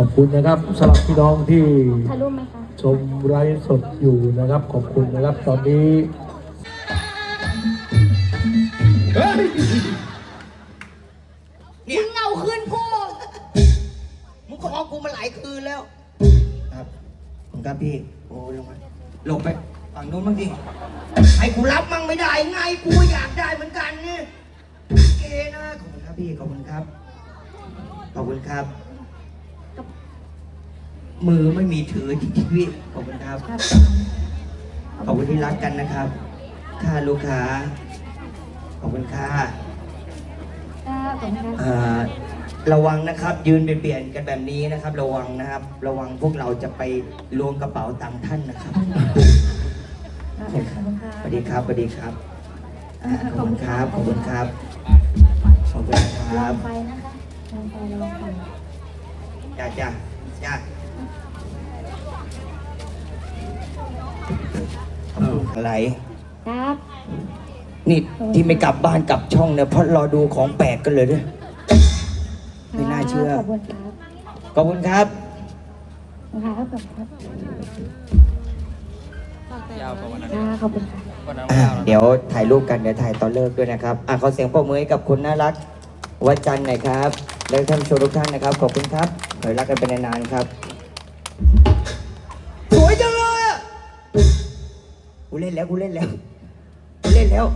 ขอบคุณนะครับสำหรับพี่น้องที่ถ่ายรูปไหมคะชมไลฟ์สดอยู่นะครับ ขอบคุณนะครับตอนนี้มึงเอาคืนกูมึงขอกูมาหลายคืนแล้ว ครับผมครับพี่ โอ้ลงมาหลบไปฝั่งนู้นบ้างดิให้กูรับมั่งไม่ได้ไงกูอยากได้เหมือนกันนี่เกนะขอบคุณครับพี่ ขอบคุณครับ ขอบคุณครับ มือไม่มีถือจริงๆพี่ขอบคุณครับ ครับขอบคุณที่รักกันนะครับ ค่าลูกค้า ขอบคุณค่ะครับขอบคุณครับเอ่อระวังนะครับ ยืนเปลี่ยนๆกันแบบนี้นะครับ ระวังนะครับ ระวังพวกเราจะไปล้วงกระเป๋าตังค์ท่านนะครับ ขอบคุณครับสวัสดีครับสวัสดีครับ อ่าขอบคุณครับ ขอบคุณครับ ขอบคุณคลรัอบ งไปนะคะลองไปลองไป จ้าจ้าจ้าอะไร ครับนี่ที่ไม่กลับบ้านกลับช่องเนี่ยเพราะรอดูของแปลกกันเลยด้วยไม่น่าเชื่อ ขอบคุณครับขอบคุณครับครับขอบคุณครับยาวกว่าวันนั้นครับขอบคุณครับวันนั้นอะยาวนะเดี๋ยวถ่ายรูปกันเดี๋ยวถ่ายตอนเลิกด้วยนะครับอะขอเสียงปรบมือให้กับคุณน่ารักวัดจันทร์หน่อยครับ และท่านผู้ชมทุกท่านนะครับ ขอบคุณครับขอให้รักกันเป็นนานๆครับ สวยจังเลยอะกูเล่นแล้วกูเล่นแล้วกูเล่นแล้ว